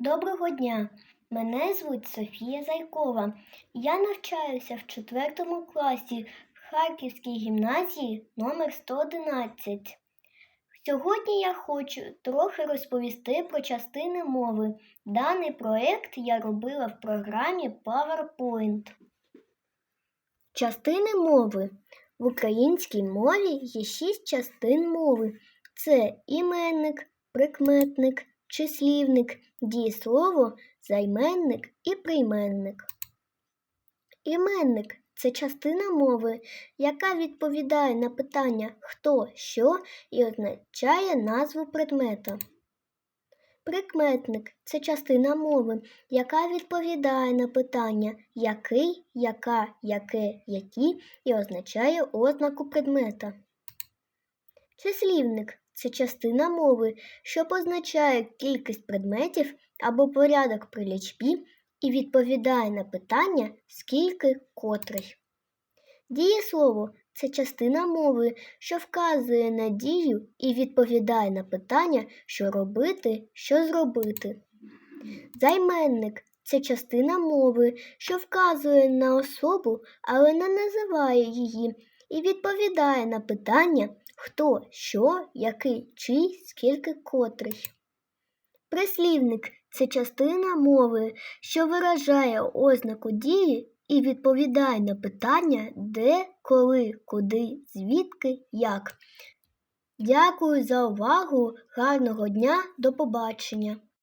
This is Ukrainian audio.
Доброго дня! Мене звуть Софія Зайкова. Я навчаюся в 4 класі в Харківській гімназії номер 111. Сьогодні я хочу трохи розповісти про частини мови. Даний проєкт я робила в програмі PowerPoint. Частини мови. В українській мові є шість частин мови. Це іменник, прикметник, числівник, дієслово, займенник і прийменник. Іменник це частина мови, яка відповідає на питання хто, що і означає назву предмета. Прикметник це частина мови, яка відповідає на питання який, яка, яке, які і означає ознаку предмета. Числівник це частина мови, що позначає кількість предметів або порядок при лічбі і відповідає на питання скільки котрий. Дієслово це частина мови, що вказує на дію і відповідає на питання, що робити, що зробити. Займенник це частина мови, що вказує на особу, але не називає її, і відповідає на питання хто, що, який, чий, скільки котрий. Прислівник це частина мови, що виражає ознаку дії і відповідає на питання де, коли, куди, звідки, як. Дякую за увагу, гарного дня, до побачення!